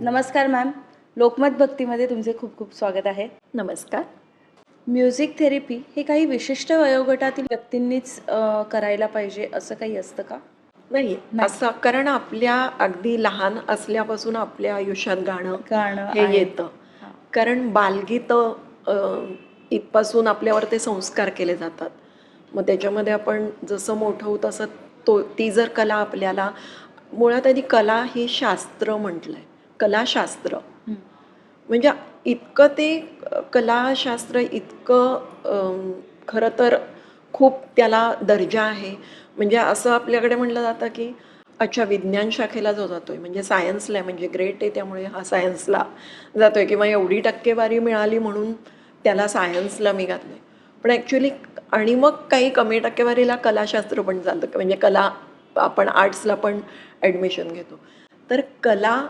नमस्कार मॅम लोकमत भक्तीमध्ये तुमचे खूप खूप स्वागत आहे नमस्कार म्युझिक थेरपी हे काही विशिष्ट वयोगटातील व्यक्तींनीच करायला पाहिजे असं काही असतं का नाही. असं कारण आपल्या अगदी लहान असल्यापासून आपल्या आयुष्यात गाणं गाणं हे आहे. येतं. कारण बालगीत इथपासून आपल्यावर ते संस्कार केले जातात मग त्याच्यामध्ये आपण जसं मोठं होऊ तसं तो ती जर कला आपल्याला मुळात आधी कला ही शास्त्र म्हटलंय कलाशास्त्र. म्हणजे इतकं ते कलाशास्त्र इतकं खरं तर खूप त्याला दर्जा आहे. म्हणजे असं आपल्याकडे म्हटलं जातं की अच्छा विज्ञान शाखेला जो जातोय म्हणजे सायन्सला आहे म्हणजे ग्रेट आहे त्यामुळे हा सायन्सला जातोय किंवा एवढी टक्केवारी मिळाली म्हणून त्याला सायन्सला मी घातलंय. पण ॲक्च्युली आणि मग काही कमी टक्केवारीला कलाशास्त्र पण चालतं. म्हणजे कला आपण आर्ट्सला पण ॲडमिशन घेतो. तर कला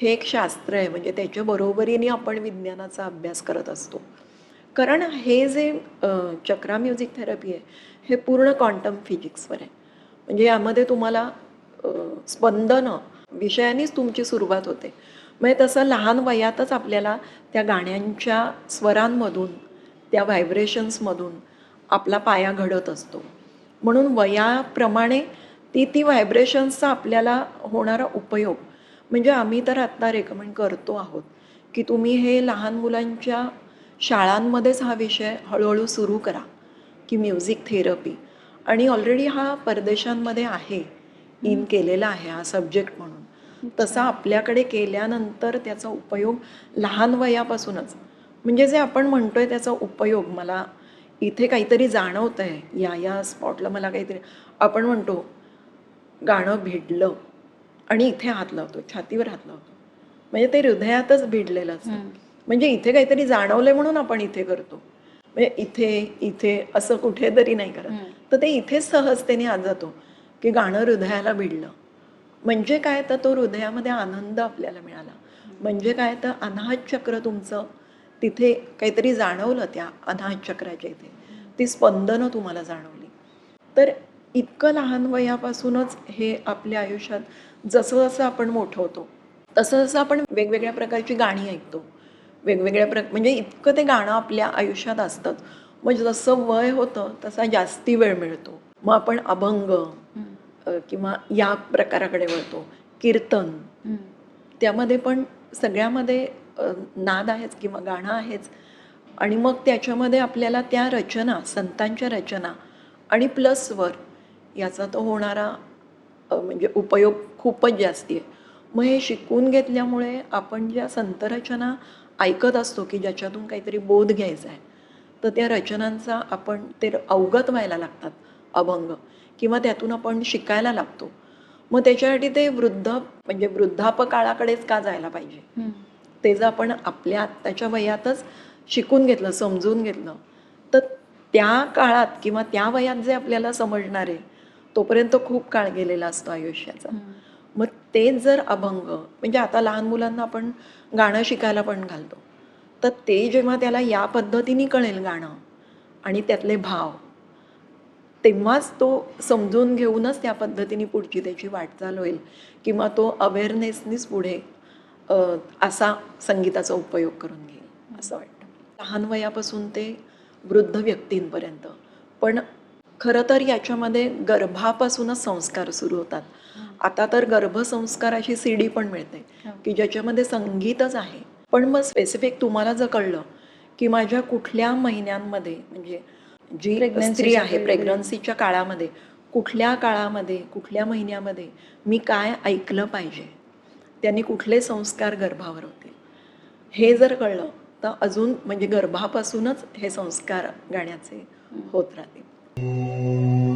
हे एक शास्त्र आहे म्हणजे त्याच्या बरोबरीने आपण विज्ञानाचा अभ्यास करत असतो. कारण हे जे चक्रा म्युझिक थेरपी आहे हे पूर्ण क्वांटम फिजिक्सवर आहे. म्हणजे यामध्ये तुम्हाला स्पंदनं विषयानेच तुमची सुरुवात होते. म्हणजे तसं लहान वयातच आपल्याला त्या गाण्यांच्या स्वरांमधून त्या व्हायब्रेशन्समधून आपला पाया घडत असतो. म्हणून वयाप्रमाणे ती ती व्हायब्रेशन्सचा आपल्याला होणारा उपयोग म्हणजे आम्ही तर आत्ता रेकमेंड करतो आहोत की तुम्ही हे लहान मुलांच्या शाळांमध्येच हा विषय हळूहळू सुरू करा की म्युझिक थेरपी आणि ऑलरेडी हा परदेशांमध्ये आहे इन केलेला आहे हा सब्जेक्ट म्हणून. तसा आपल्याकडे केल्यानंतर त्याचा उपयोग लहान वयापासूनच. म्हणजे जे आपण म्हणतोय त्याचा उपयोग मला इथे काहीतरी जाणवतं आहे या या स्पॉटला मला काहीतरी आपण म्हणतो गाणं भिडलं. आणि इथे हात लावतो छातीवर हात लावतो म्हणजे ते हृदयातच भिडलेलं असतं. म्हणजे इथे काहीतरी जाणवलंय म्हणून आपण इथे करतो. म्हणजे इथे इथे असं कुठेतरी नाही करत. तर ते इथेच सहजतेने आज जातो की गाणं हृदयाला भिडलं. म्हणजे काय तर तो हृदयामध्ये आनंद आपल्याला मिळाला. म्हणजे काय तर अनाहत चक्र तुमचं तिथे काहीतरी जाणवलं त्या अनाहत चक्राच्या इथे. ती स्पंदनं तुम्हाला जाणवली. तर इतकं लहान वयापासूनच हे आपल्या आयुष्यात जसं जसं आपण मोठं होतो तसं जसं आपण वेगवेगळ्या प्रकारची गाणी ऐकतो. वेगवेगळ्या प्र म्हणजे इतकं ते गाणं आपल्या आयुष्यात असतंच म्हणजे जसं वय होतं तसा जास्ती वेळ मिळतो. मग आपण अभंग किंवा या प्रकाराकडे वळतो. कीर्तन. त्यामध्ये पण सगळ्यामध्ये नाद आहेच किंवा गाणं आहेच. आणि मग त्याच्यामध्ये आपल्याला त्या रचना संतांच्या रचना आणि प्लस वर याचा तो होणारा म्हणजे उपयोग खूपच जास्ती आहे. मग हे शिकून घेतल्यामुळे आपण ज्या संतरचना ऐकत असतो की ज्याच्यातून काहीतरी बोध घ्यायचा आहे तर त्या रचनांचा आपण ते अवगत व्हायला लागतात अभंग किंवा त्यातून आपण शिकायला लागतो. मग त्याच्यासाठी ते वृद्ध म्हणजे वृद्धापकाळाकडेच का जायला पाहिजे. ते जर आपण आपल्या आत्ताच्या वयातच शिकून घेतलं समजून घेतलं तर त्या काळात किंवा त्या वयात जे आपल्याला समजणार आहे तोपर्यंत खूप काळ गेलेला असतो आयुष्याचा. मग तेच जर अभंग म्हणजे आता लहान मुलांना आपण गाणं शिकायला पण घालतो तर ते जेव्हा त्याला या पद्धतीने कळेल गाणं आणि त्यातले भाव तेव्हाच तो समजून घेऊनच त्या पद्धतीने पुढची त्याची वाटचाल होईल किंवा तो अवेअरनेसनीच पुढे असा संगीताचा उपयोग करून घेईल असं वाटतं. लहान वयापासून ते वृद्ध व्यक्तींपर्यंत. पण खरं तर याच्यामध्ये गर्भापासूनच संस्कार सुरू होतात. आता तर गर्भसंस्काराची सी डी पण मिळते. की ज्याच्यामध्ये संगीतच आहे. पण मग स्पेसिफिक तुम्हाला जर कळलं की माझ्या कुठल्या महिन्यांमध्ये म्हणजे जी स्त्री आहे. प्रेग्नन्सीच्या काळामध्ये कुठल्या काळामध्ये कुठल्या महिन्यामध्ये मी काय ऐकलं पाहिजे? त्यांनी कुठले संस्कार गर्भावर होतील? हे जर कळलं तर अजून म्हणजे गर्भापासूनच हे संस्कार गाण्याचे होत राहतील. Thank you.